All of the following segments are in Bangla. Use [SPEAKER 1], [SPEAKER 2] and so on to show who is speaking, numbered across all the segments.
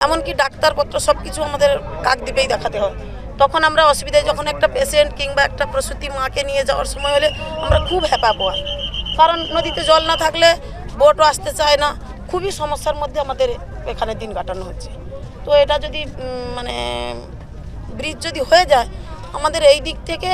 [SPEAKER 1] এমনকি ডাক্তারপত্র সব কিছু আমাদের কাকদ্বীপেই দেখাতে হয়। তখন আমরা অসুবিধায় যখন একটা পেশেন্ট কিংবা একটা প্রসূতি মাকে নিয়ে যাওয়ার সময় হলে আমরা খুব হ্যাপা পোয়া। কারণ নদীতে জল না থাকলে বোটও আসতে চায় না। খুবই সমস্যার মধ্যে আমাদের এখানে দিন কাটানো হচ্ছে। তো এটা যদি মানে ব্রিজ যদি হয়ে যায়, আমাদের এই দিক থেকে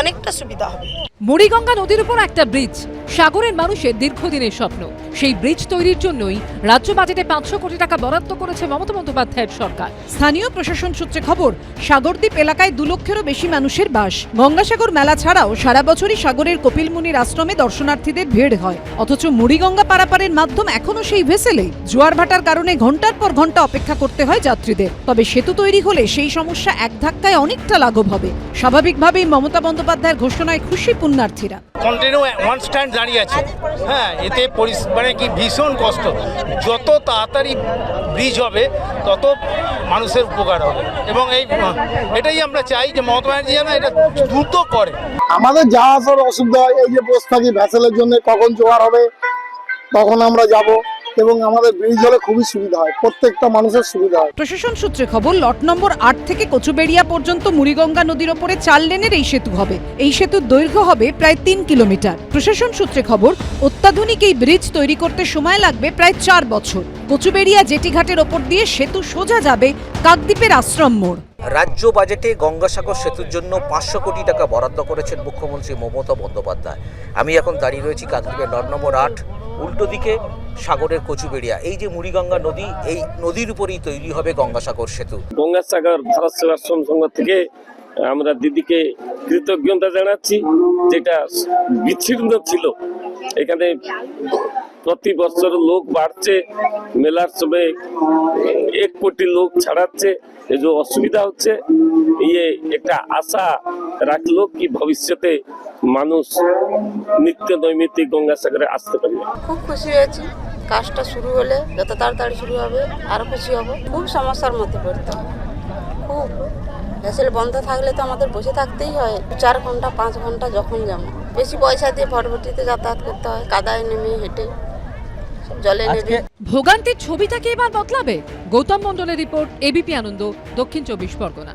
[SPEAKER 1] অনেকটা সুবিধা হবে।
[SPEAKER 2] মুড়িগঙ্গা নদীর উপর একটা ব্রিজ। সাগরের মানুষের দীর্ঘদিনের স্বপ্ন। সেই ব্রিজ তৈরির জন্যই রাজ্য বাজেটে পাঁচশো কোটি টাকা বরাদ্দ করেছে মমতা বন্দ্যোপাধ্যায়ের সরকার।
[SPEAKER 3] স্থানীয় প্রশাসন সূত্রে খবর, সাগরদ্বীপ এলাকায় দু লক্ষেরও বেশি মানুষের বাস। গঙ্গাসাগর মেলা ছাড়াও সারা বছরই সাগরের কপিলমুনির আশ্রমে দর্শনার্থীদের ভিড় হয়। অথচ মুড়িগঙ্গা পারাপারের মাধ্যম এখনও সেই ভেসেলে। জোয়ার ভাটার কারণে ঘণ্টার পর ঘণ্টা অপেক্ষা করতে হয় যাত্রীদের। তবে সেতু তৈরি হলে সেই সমস্যা এক ধাক্কায় অনেকটা লাঘব হবে। স্বাভাবিকভাবেই মমতা বন্দ্যোপাধ্যায়ের ঘোষণায় খুশি পুণ্যার্থীরা।
[SPEAKER 4] কন্টিনিউ ওয়ান স্ট্যান্ড দাঁড়িয়ে আছে। হ্যাঁ এতে মানে কি ভীষণ কষ্ট। যত তাড়াতাড়ি ব্রিজ হবে তত মানুষের উপকার হবে। এবং এই এটাই আমরা চাই যে মমতা ব্যানার্জি যেন এটা দ্রুত করে।
[SPEAKER 5] আমাদের যা আসার অসুবিধা হয় এই যে বসে থাকি ভ্যাসেলের জন্য কখন জোয়ার হবে তখন আমরা যাব। এবং আমাদের ব্রিজ হলে খুবই সুবিধা হয় প্রত্যেকটা মানুষের সুবিধা হয়।
[SPEAKER 3] প্রশাসন সূত্রে খবর লট নম্বর আট থেকে কচুবেড়িয়া পর্যন্ত মুড়িগঙ্গা নদীর ওপরে চার লেনের এই সেতু হবে। এই সেতুর দৈর্ঘ্য হবে প্রায় তিন কিলোমিটার। প্রশাসন সূত্রে খবর অত্যাধুনিক এই ব্রিজ তৈরি করতে সময় লাগবে প্রায় চার বছর। কচুবেড়িয়া জেটিঘাটের ওপর দিয়ে সেতু সোজা যাবে কাকদ্বীপের আশ্রম মোড়।
[SPEAKER 6] রাজ্য বাজেটে গঙ্গাসাগর সেতুর জন্য পাঁচশো কোটি টাকা বরাদ্দ করেছেন মুখ্যমন্ত্রী মমতা বন্দ্যোপাধ্যায়। আমি এখন দাঁড়িয়ে রয়েছি কাকদ্বীপের লট নম্বর আট। উল্টো দিকে সাগরের কচুবেড়িয়া। এই যে মুড়িগঙ্গা নদী, এই নদীর উপরেই তৈরি হবে গঙ্গাসাগর সেতু।
[SPEAKER 7] গঙ্গাসাগর ভারত সেবাশ্রম সংঘ থেকে আমরা দিদিকে কৃতজ্ঞতা জানাচ্ছি, যেটা বিচ্ছিন্ন ছিল। এখানে প্রতি বছর লোক বাড়ছে, মেলার সময় এক কোটি লোক ছাড়াচ্ছে। এই যে অসুবিধা হচ্ছে ইয়ে একটা আশা রাখল কি ভবিষ্যতে মানুষ নিত্য নৈমিত্তিক গঙ্গাসাগরে আসতে পারবে।
[SPEAKER 8] খুব খুশি হয়েছি। কাজটা শুরু হলে যত তাড়াতাড়ি শুরু হবে আরও খুশি হব। খুব সমস্যার মধ্যে পড়তে হয় খুব। ভেসেল বন্ধ থাকলে তো আমাদের বসে থাকতেই হয়। চার ঘণ্টা পাঁচ ঘণ্টা যখন যেমন বেশি পয়সা দিয়ে ভটভটিতে যাতায়াত করতে হয়। কাদায় নেমে হেঁটে জলে নেমে
[SPEAKER 2] ভোগান্তির ছবিটাকে এবার বদলাবে? গৌতম মণ্ডলের রিপোর্ট এবিপি আনন্দ দক্ষিণ চব্বিশ পরগনা।